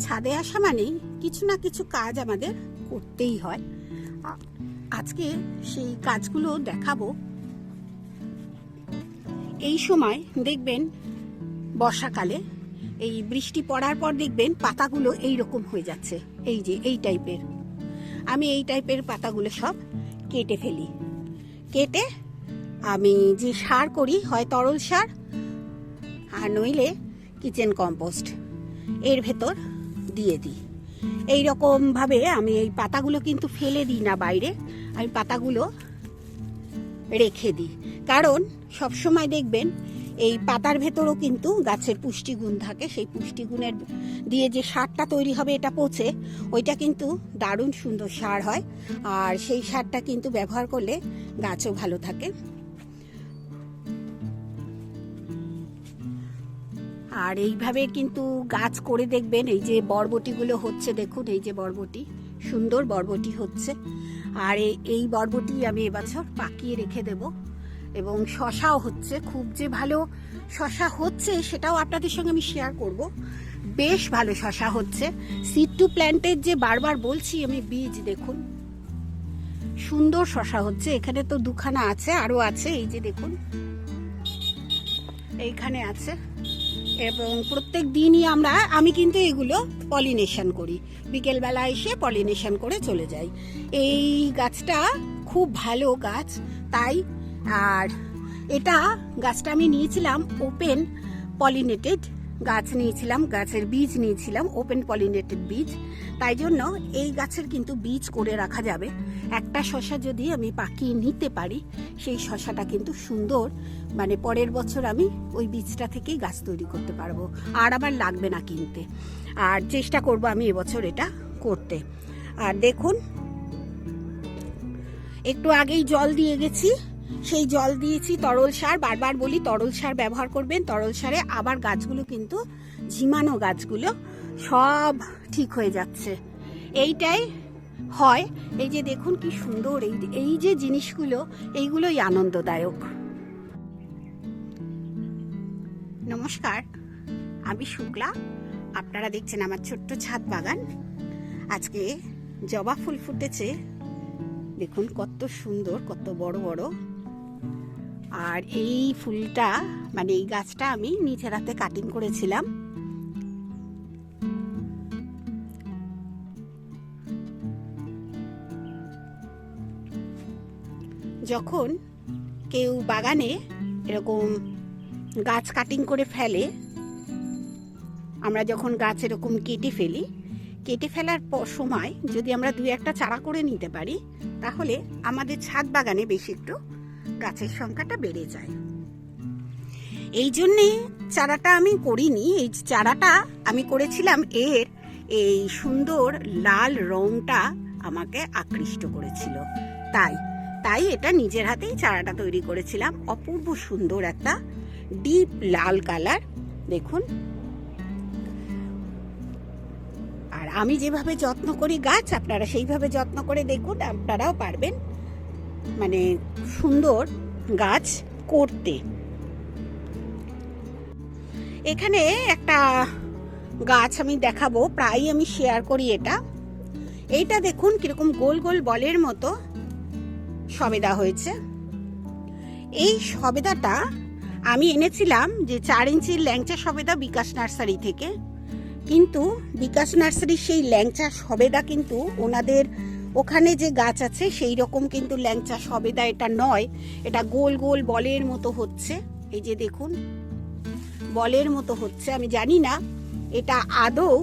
ছাদে আসা মানেই কিছু না কিছু কাজ আমাদের করতেই হয়। আজকে সেই কাজগুলো দেখাবো। এই সময় দেখবেন বর্ষাকালে এই বৃষ্টি পড়ার পর দেখবেন পাতাগুলো এই রকম হয়ে যাচ্ছে। এই যে এই টাইপের। আমি এই টাইপের পাতাগুলো সব কেটে ফেলি। কেটে আমি যে সার করি হয় তরল সার, আর নইলে কিচেন কম্পোস্ট। এর ভেতর দিয়ে দিই। এই ভাবে আমি এই পাতাগুলো কিন্তু ফেলে দিই না বাইরে, আমি পাতাগুলো রেখে দিই। কারণ সব সময় দেখবেন এই পাতার ভেতরও কিন্তু গাছের পুষ্টিগুণ থাকে। সেই পুষ্টিগুণের দিয়ে যে সারটা তৈরি হবে, এটা পচে, ওইটা কিন্তু দারুণ সুন্দর সার হয়। আর সেই সারটা কিন্তু ব্যবহার করলে গাছও ভালো থাকে। আর এইভাবে কিন্তু গাছ করে দেখবেন, এই যে বরবটিগুলো হচ্ছে, দেখুন এই যে বরবটি, সুন্দর বরবটি হচ্ছে। আর এই- বরবটি আমি এবছর পাকিয়ে রেখে দেব। এবং শশাও হচ্ছে, খুব যে ভালো শশা হচ্ছে সেটাও আপনাদের সঙ্গে আমি শেয়ার করব। বেশ ভালো শশা হচ্ছে। সিড টু প্ল্যান্টের যে বারবার বলছি আমি, বীজ দেখুন। সুন্দর শশা হচ্ছে, এখানে তো দুখানা আছে আরও আছে, এই যে দেখুন। এইখানে আছে। এবং প্রত্যেক দিনই আমরা, আমি কিন্তু এগুলো পলিনেশন করি। বিকেলবেলা এসে পলিনেশন করে চলে যাই। এই গাছটা খুব ভালো গাছ, তাই আর এটা গাছটা আমি নিয়েছিলাম ওপেন পলিনেটেড গাছ নিয়েছিলাম, গাছের বীজ নিয়েছিলাম ওপেন পলিনেটেড বীজ। তাই জন্য এই গাছের কিন্তু বীজ করে রাখা যাবে। একটা শশা যদি আমি পাকিয়ে নিতে পারি, সেই শশাটা কিন্তু সুন্দর। মানে পরের বছর আমি ওই বীজটা থেকেই গাছ তৈরি করতে পারব। আর আবার লাগবে না কিনতে। আর চেষ্টা করব আমি এবছর এটা করতে। আর দেখুন, একটু আগেই জল দিয়ে গেছি। সেই জল দিয়েছি, তরল সার। বারবার বলি, তরল সার ব্যবহার করবেন, তরল সারে আবার গাছগুলো কিন্তু ঝিমানো গাছগুলো সব ঠিক হয়ে যাচ্ছে। এইটাই হয়। এই যে দেখুন কি সুন্দর, এই এই যে জিনিসগুলো, এইগুলোই আনন্দদায়ক। নমস্কার, আমি শুক্লা। আপনারা দেখছেন আমার ছোট্ট ছাদ বাগান। আজকে জবা ফুল ফুটেছে। দেখুন কত সুন্দর, কত বড় বড়। আর এই ফুলটা মানে এই গাছটা আমি নিচের হাতে কাটিং করেছিলাম। যখন কেউ বাগানে এরকম গাছ কাটিং করে ফেলে, আমরা যখন গাছ এরকম কেটে ফেলি, কেটে ফেলার সময় যদি আমরা দুই একটা চারা করে নিতে পারি, তাহলে আমাদের ছাদ বাগানে বেশি একটু গাছের সংখ্যাটা বেড়ে যায়। এই জন্যে চারাটা আমি করিনি, এই চারাটা আমি করেছিলাম এর, এই সুন্দর লাল রংটা আমাকে আকৃষ্ট করেছিল। তাই তাই এটা নিজের হাতেই চারাটা তৈরি করেছিলাম। অপূর্ব সুন্দর একটা ডিপ লাল কালার, দেখুন। আর আমি যেভাবে যত্ন করি গাছ, আপনারা সেইভাবে যত্ন করে দেখুন, আপনারাও পারবেন। মানে সুন্দর গাছ করতে। এখানে একটা গাছ আমি দেখাবো প্রায় আমি শেয়ার করি এটা। এইটা দেখুন কীরকম গোল গোল বলের মতো সবেদা হয়েছে। এই সবেদাটা আমি এনেছিলাম যে চার ইঞ্চির ল্যাংচা সবেদা বিকাশ নার্সারি থেকে। কিন্তু বিকাশ নার্সারির সেই ল্যাংচা সবেদা কিন্তু ওনাদের ওখানে যে গাছ আছে, সেই রকম কিন্তু ল্যাংচা সবেদা এটা নয়। এটা গোল গোল বলের মতো হচ্ছে। এই যে দেখুন, বলের মতো হচ্ছে। আমি জানি না এটা আদৌ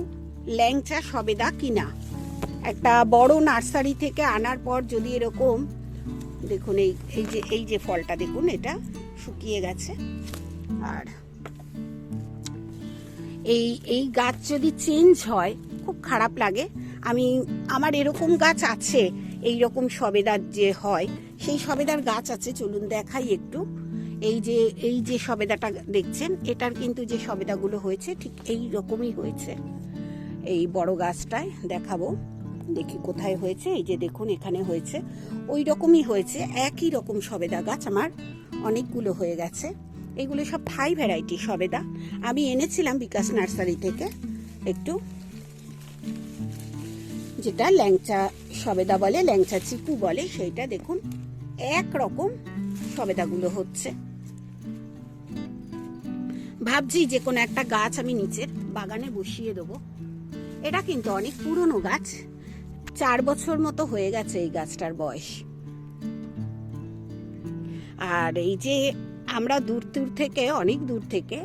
ল্যাংচা সবেদা কিনা। একটা বড় নার্সারি থেকে আনার পর যদি এরকম, দেখুন এই এই যে এই যে ফলটা দেখুন, এটা শুকিয়ে গেছে। আর এই এই গাছ যদি চেঞ্জ হয়, খুব খারাপ লাগে। আমি, আমার এরকম গাছ আছে এই রকম সবেদার যে হয়, সেই সবেদার গাছ আছে, চলুন দেখাই একটু। এই যে এই যে সবেদাটা দেখছেন, এটার কিন্তু যে সবেদাগুলো হয়েছে, ঠিক এই রকমই হয়েছে। এই বড় গাছটায় দেখাবো, দেখি কোথায় হয়েছে, এই যে দেখুন, এখানে হয়েছে। ওই রকমই হয়েছে, একই রকম সবেদা গাছ আমার, অনেকগুলো হয়ে গেছে। এগুলো সব থাই ভ্যারাইটি সবেদা। আমি এনেছিলাম বিকাশ নার্সারি থেকে, একটু। যেটা ল্যাংচা সবেদা বলে, ল্যাংচা চিকু বলে, সেইটা দেখুন এক রকম সবেদাগুলো হচ্ছে। ভাবছি যে কোনো একটা গাছ আমি নিচের বাগানে বসিয়ে দেবো। এটা কিন্তু অনেক পুরনো গাছ, চার বছর মতো হয়ে গেছে এই গাছটার বয়স। আর এই যে আমরা দূর দূর থেকে, অনেক দূর থেকে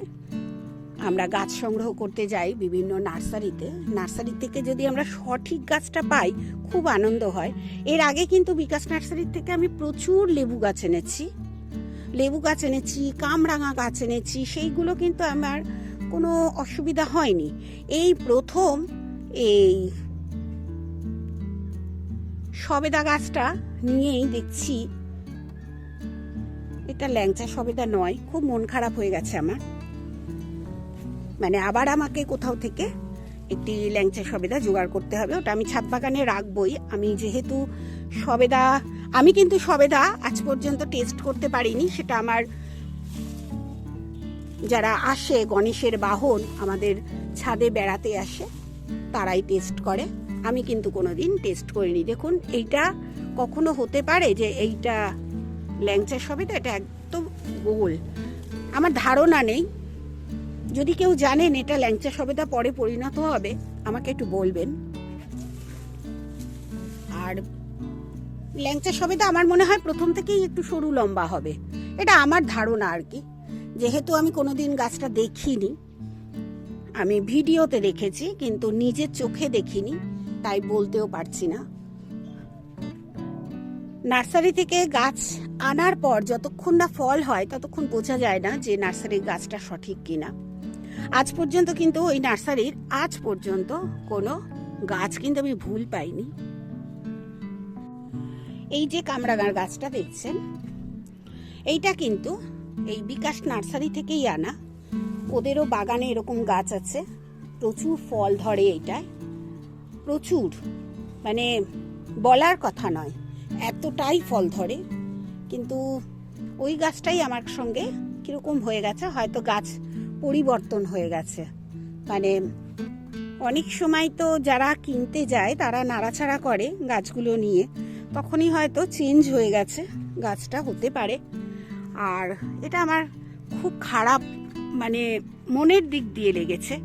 আমরা গাছ সংগ্রহ করতে যাই বিভিন্ন নার্সারিতে। নার্সারি থেকে যদি আমরা সঠিক গাছটা পাই, খুব আনন্দ হয়। এর আগে কিন্তু বিকাশ নার্সারির থেকে আমি প্রচুর লেবু গাছ এনেছি। লেবু গাছ এনেছি, কামরাঙা গাছ এনেছি, সেইগুলো কিন্তু আমার কোনো অসুবিধা হয়নি। এই প্রথম এই সবেদা গাছটা নিয়েই দেখছি। এটা ল্যাংচা সবেদা নয়, খুব মন খারাপ হয়ে গেছে আমার। মানে আবার আমাকে কোথাও থেকে একটি ল্যাংচা সবেদা জোগাড় করতে হবে, ওটা আমি ছাদ বাগানে রাখবই। আমি যেহেতু সবেদা, আমি কিন্তু সবেদা আজ পর্যন্ত টেস্ট করতে পারিনি, সেটা আমার যারা আসে, গণেশের বাহন, আমাদের ছাদে বেড়াতে আসে, তারাই টেস্ট করে। আমি কিন্তু কোনো দিন টেস্ট করিনি। দেখুন, এইটা কখনো হতে পারে যে এইটা ল্যাংচা সবেদা, এটা একদম গোল। আমার ধারণা নেই যদি কেউ জানেন এটা ল্যাংচা সবেদা পরে পরিণত হবে, আমাকে একটু বলবেন। আর ল্যাংচা সবেদা আমার মনে হয় প্রথম থেকেই একটু সরু লম্বা হবে। এটা আমার ধারণা আর কি। যেহেতু আমি কোনোদিন গাছটা দেখিনি, আমি ভিডিওতে দেখেছি, কিন্তু নিজের চোখে দেখিনি, তাই বলতেও পারছি না। নার্সারি থেকে গাছ আনার পর যতক্ষণ না ফল হয়, ততক্ষণ বোঝা যায় না যে নার্সারির গাছটা সঠিক কিনা। আজ পর্যন্ত কিন্তু ওই নার্সারির আজ পর্যন্ত কোনো গাছ কিন্তু আমি ভুল পাইনি। এই যে কামরাঙার গাছটা দেখছেন, এইটা কিন্তু এই বিকাশ নার্সারি থেকেই আনা। ওদেরও বাগানে এরকম গাছ আছে, প্রচুর ফল ধরে এইটায়। প্রচুর মানে বলার কথা নয়, এতটাই ফল ধরে। কিন্তু ওই গাছটাই আমার সঙ্গে কীরকম হয়ে গেছে, হয়তো গাছ পরিবর্তন হয়ে গেছে। মানে অনেক সময় তো যারা কিনতে যায়, তারা নাড়াচাড়া করে গাছগুলো নিয়ে, তখনই হয়তো চেঞ্জ হয়ে গেছে, গাছটা হতে পারে। আর এটা আমার খুব খারাপ মানে মনের দিক দিয়ে লেগেছে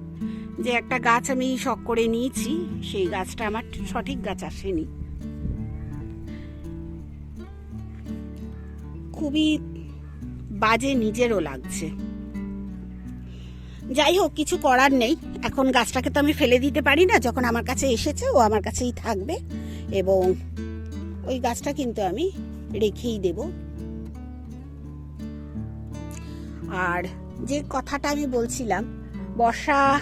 যে একটা গাছ আমি শখ করে নিয়েছি, সেই গাছটা আমার সঠিক গাছ আসেনি। খুবই বাজে নিজেরও লাগছে। যাই হোক, কিছু করার নেই। এখন গাছটাকে তো আমি ফেলে দিতে পারি না, যখন আমার কাছে এসেছে, ও আমার কাছেই থাকবে। এবং ওই গাছটা কিন্তু আমি রেখেই দেব। আর যে কথাটা আমি বলছিলাম, বর্ষা,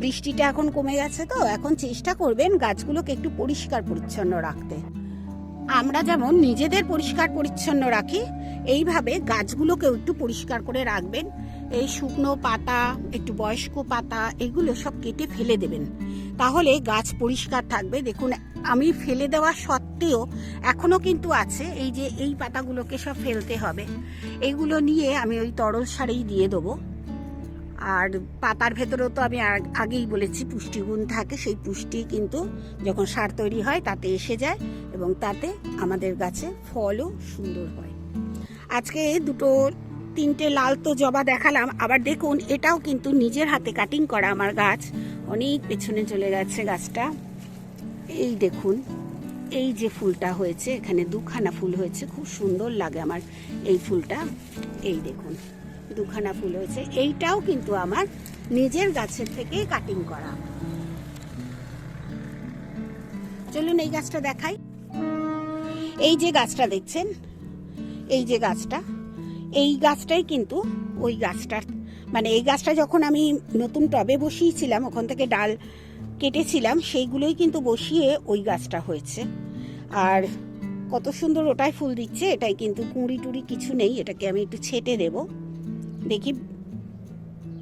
বৃষ্টিটা এখন কমে গেছে তো, এখন চেষ্টা করবেন গাছগুলোকে একটু পরিষ্কার পরিচ্ছন্ন রাখতে। আমরা যেমন নিজেদের পরিষ্কার পরিচ্ছন্ন রাখি, এইভাবে গাছগুলোকেও একটু পরিষ্কার করে রাখবেন। এই শুকনো পাতা, একটু বয়স্ক পাতা, এগুলো সব কেটে ফেলে দেবেন। তাহলে গাছ পরিষ্কার থাকবে। দেখুন, আমি ফেলে দেওয়া সত্ত্বেও এখনও কিন্তু আছে এই যে এই পাতাগুলোকে সব ফেলতে হবে। এইগুলো নিয়ে আমি ওই তরল সারেই দিয়ে দেবো। আর পাতার ভেতরেও তো আমি আগেই বলেছি, পুষ্টিগুণ থাকে। সেই পুষ্টি কিন্তু যখন সার তৈরি হয়, তাতে এসে যায় এবং তাতে আমাদের গাছে ফলও সুন্দর হয়। আজকে দুটো তিনটে লাল তো জবা দেখালাম, আবার দেখুন এটাও কিন্তু নিজের হাতে কাটিং করা আমার গাছ। অনেক পেছনে চলে গেছে গাছটা। এই দেখুন, এই যে ফুলটা হয়েছে, এখানে দুখানা ফুল হয়েছে, খুব সুন্দর লাগে আমার এই ফুলটা। এই দেখুন, দুখানা ফুল হয়েছে, এইটাও কিন্তু আমার নিজের গাছের থেকে কাটিং করা। চলুন এই গাছটা দেখাই। এই যে গাছটা দেখছেন, এই যে গাছটা এই গাছটাই কিন্তু ওই গাছটার মানে এই গাছটা যখন আমি নতুন টবে বসিয়েছিলাম, ওখান থেকে ডাল কেটেছিলাম, সেইগুলোই কিন্তু বসিয়ে ওই গাছটা হয়েছে। আর কত সুন্দর ওটাই ফুল দিচ্ছে, এটাই কিন্তু কুঁড়ি টুড়ি কিছু নেই, এটাকে আমি একটু ছেটে দেব। দেখি,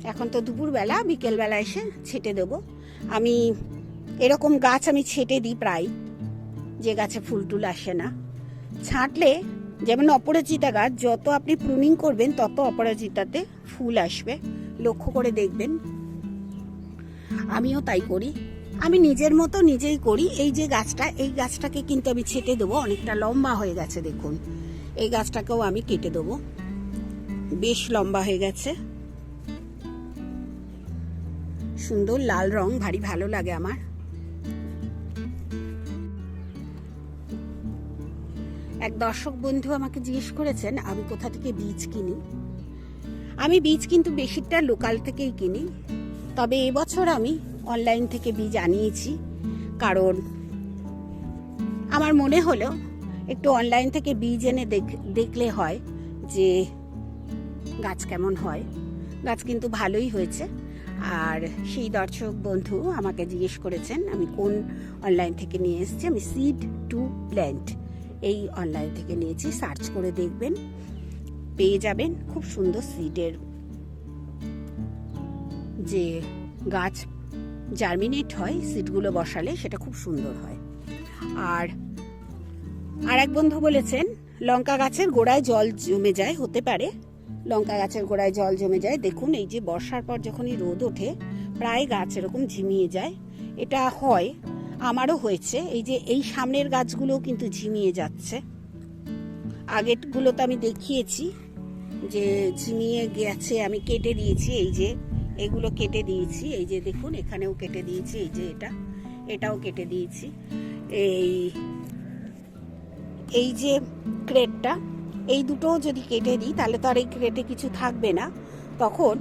এখন তো দুপুরবেলা, বিকেলবেলা এসে ছেটে দেব। আমি এরকম গাছ আমি ছেটে দিই প্রায়, যে গাছে ফুল টুল আসে না। ছাঁটলে যেমন অপরাজিতা গাছ, যত আপনি প্রুনিং করবেন, তত অপরাজিতাতে ফুল আসবে। লক্ষ্য করে দেখবেন। আমিও তাই করি। আমি নিজের মতো নিজেই করি। এই যে গাছটা, এই গাছটাকে কিন্তু আমি ছেটে দেবো। অনেকটা লম্বা হয়ে গেছে, দেখুন। এই গাছটাকেও আমি কেটে দেবো। বেশ লম্বা হয়ে গেছে। সুন্দর লাল রং, ভারী ভালো লাগে আমার। এক দর্শক বন্ধু আমাকে জিজ্ঞেস করেছেন, আমি কোথা থেকে বীজ কিনি? আমি বীজ কিন্তু বেশিরটা লোকাল থেকেই কিনি। তবে এবছর আমি অনলাইন থেকে বীজ আনিয়েছি। কারণ আমার মনে হলো একটু অনলাইন থেকে বীজ এনে দেখ- দেখলে হয় যে গাছ কেমন হয়। গাছ কিন্তু ভালোই হয়েছে। আর সেই দর্শক বন্ধু আমাকে জিজ্ঞেস করেছেন, আমি কোন অনলাইন থেকে নিয়ে এসেছি? আমি সিড টু প্ল্যান্ট এই অনলাইন থেকে নিয়েছি। সার্চ করে দেখবেন, পেয়ে যাবেন খুব সুন্দর সিডের যে গাছ জার্মিনেট হয় সিডগুলো বসালে সেটা খুব সুন্দর হয়। আর আর এক বন্ধু বলেছেন, লঙ্কা গাছের গোড়ায় জল জমে যায়, হতে পারে। লঙ্কা গাছের গোড়ায় জল জমে যায়। দেখুন, এই যে বর্ষার পর যখনই রোদ ওঠে, প্রায় গাছ এরকম ঝিমিয়ে যায়। এটা হয় আমারও হয়েছে। এই যে এই সামনের গাছগুলোও কিন্তু ঝিমিয়ে যাচ্ছে। আগেরগুলো তো আমি দেখিয়েছি যে ঝিমিয়ে গেছে, আমি কেটে দিয়েছি। এই যে এগুলো কেটে দিয়েছি। এই যে দেখুন, এখানেও কেটে দিয়েছি, এই যে এটা, এটাও কেটে দিয়েছি। এই এই যে ক্রেটটা, এই দুটো যদি কেটে দিই, তাহলে তো আর এই ক্রেটে কিছু থাকবে না। তখন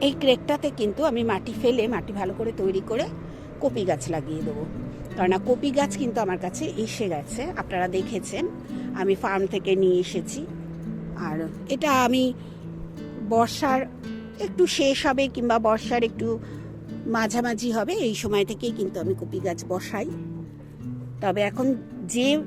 এই ক্রেটটাতে কিন্তু আমি মাটি ফেলে, মাটি ভালো করে তৈরি করে কপি গাছ লাগিয়ে দেবো। কারণ কপি গাছ কিন্তু আমার কাছে এসে গেছে, আপনারা দেখেছেন। আমি ফার্ম থেকে নিয়ে এসেছি। আর এটা আমি বর্ষার একটু শেষ হবে কিংবা বর্ষার একটু মাঝামাঝি হবে, এই সময় থেকেই কিন্তু আমি কপি গাছ বসাই। তবে এখন যে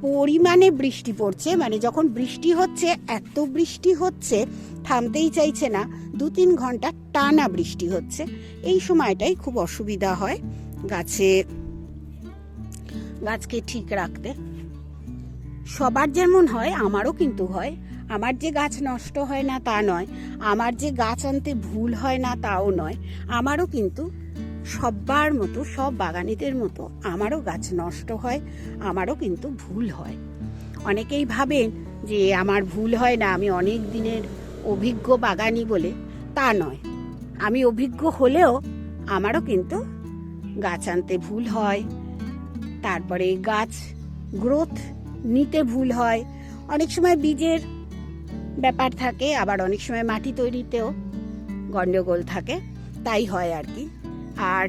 পরিমাণে বৃষ্টি পড়ছে মানে যখন বৃষ্টি হচ্ছে, এত বৃষ্টি হচ্ছে, থামতেই চাইছে না দু তিন ঘণ্টা টানা বৃষ্টি হচ্ছে। এই সময়টাই খুব অসুবিধা হয়। গাছে গাছকে ঠিক রাখতে। সবার যেমন হয়, আমারও কিন্তু হয়। আমার যে গাছ নষ্ট হয় না তা নয়, আমার যে গাছ আনতে ভুল হয় না তাও নয়, আমারও কিন্তু সব্বার মতো, সব বাগানিদের মতো আমারও গাছ নষ্ট হয়, আমারও কিন্তু ভুল হয়। অনেকেই ভাবেন যে আমার ভুল হয় না, আমি অনেক দিনের অভিজ্ঞ বাগানি বলে। তা নয়। আমি অভিজ্ঞ হলেও আমারও কিন্তু গাছ আনতে ভুল হয়। তারপরে গাছ গ্রোথ নিতে ভুল হয়। অনেক সময় বীজের ব্যাপার থাকে, আবার অনেক সময় মাটি তৈরিতেও গন্ডগোল থাকে। তাই হয় আর কি। আর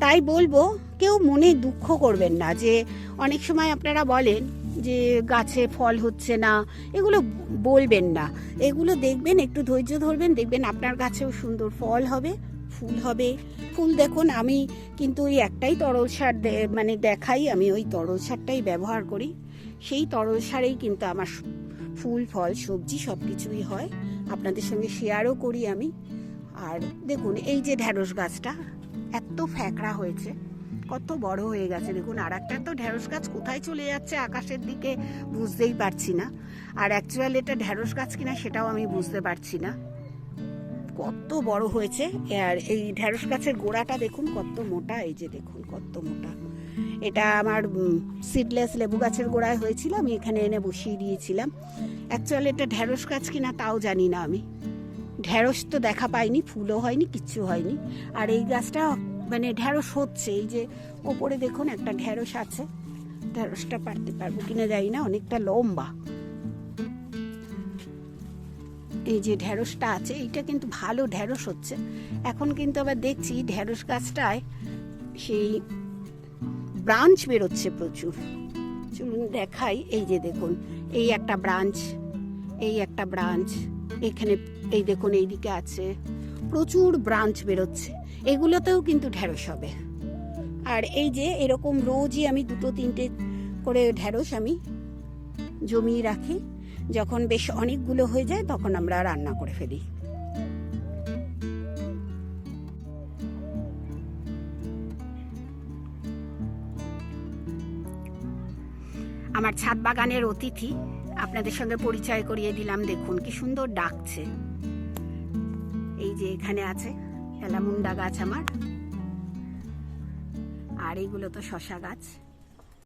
তাই বলব, কেউ মনে দুঃখ করবেন না যে, অনেক সময় আপনারা বলেন যে, গাছে ফল হচ্ছে না, এগুলো বলবেন না। এগুলো দেখবেন, একটু ধৈর্য ধরবেন, দেখবেন আপনার গাছেও সুন্দর ফল হবে। ফুল হবে। ফুল দেখুন, আমি কিন্তু ওই একটাই তরল সার মানে দেখাই, আমি ওই তরল সারটাই ব্যবহার করি। সেই তরল সারেই কিন্তু আমার ফুল, ফল, সবজি সব কিছুই হয়। আপনাদের সঙ্গে শেয়ারও করি আমি। আর দেখুন, এই যে ঢ্যাঁড়স গাছটা, এত ফ্যাকড়া হয়েছে, কত বড় হয়ে গেছে। দেখুন আর একটা তো ঢ্যাঁড়স গাছ কোথায় চলে যাচ্ছে আকাশের দিকে, বুঝতেই পারছি না। আর অ্যাকচুয়ালি এটা ঢ্যাঁড়স গাছ কিনা সেটাও আমি বুঝতে পারছি না। কত বড় হয়েছে। আর এই ঢ্যাঁড়স গাছের গোড়াটা দেখুন, কত মোটা, এই যে দেখুন, কত মোটা। এটা আমার সিডলেস লেবু গাছের গোড়ায় হয়েছিল, আমি এখানে এনে বসিয়ে দিয়েছিলাম। অ্যাকচুয়ালি এটা ঢ্যাঁড়স গাছ কিনা তাও জানি না আমি। ঢ্যাঁড়স তো দেখা পাইনি, ফুলও হয়নি, কিচ্ছু হয়নি। আর এই গাছটা মানে ঢ্যাঁড়স হচ্ছে, এই যে ওপরে দেখুন একটা ঢ্যাঁড়স আছে। ঢ্যাঁড়সটা পারতে পারব কিনা জানি না, অনেকটা লম্বা। এই যে ঢ্যাঁড়সটা আছে, এইটা কিন্তু ভালো ঢ্যাঁড়স হচ্ছে। এখন কিন্তু আবার দেখছি ঢ্যাঁড়স গাছটায় সেই ব্রাঞ্চ বেরোচ্ছে প্রচুর। চলুন দেখাই, এই যে দেখুন, এই একটা ব্রাঞ্চ, এই একটা ব্রাঞ্চ, এখানে, এই দেখুন, এইদিকে আছে। প্রচুর ব্রাঞ্চ বেরোচ্ছে, এগুলোতেও কিন্তু ঢ্যাঁড়স হবে। আর এই যে এরকম রোজই আমি দুটো, তিনটে করে ঢ্যাঁড়স আমি জমিয়ে রাখি। যখন বেশ অনেকগুলো হয়ে যায়, তখন আমরা রান্না করে ফেলি। আমার ছাদ বাগানের অতিথি, আপনাদের সঙ্গে পরিচয় করিয়ে দিলাম। দেখুন, কি সুন্দর ডাকছে। এই যে এখানে আছে অ্যালামুন্ডা গাছ আমার। আর এগুলো তো শশা গাছ।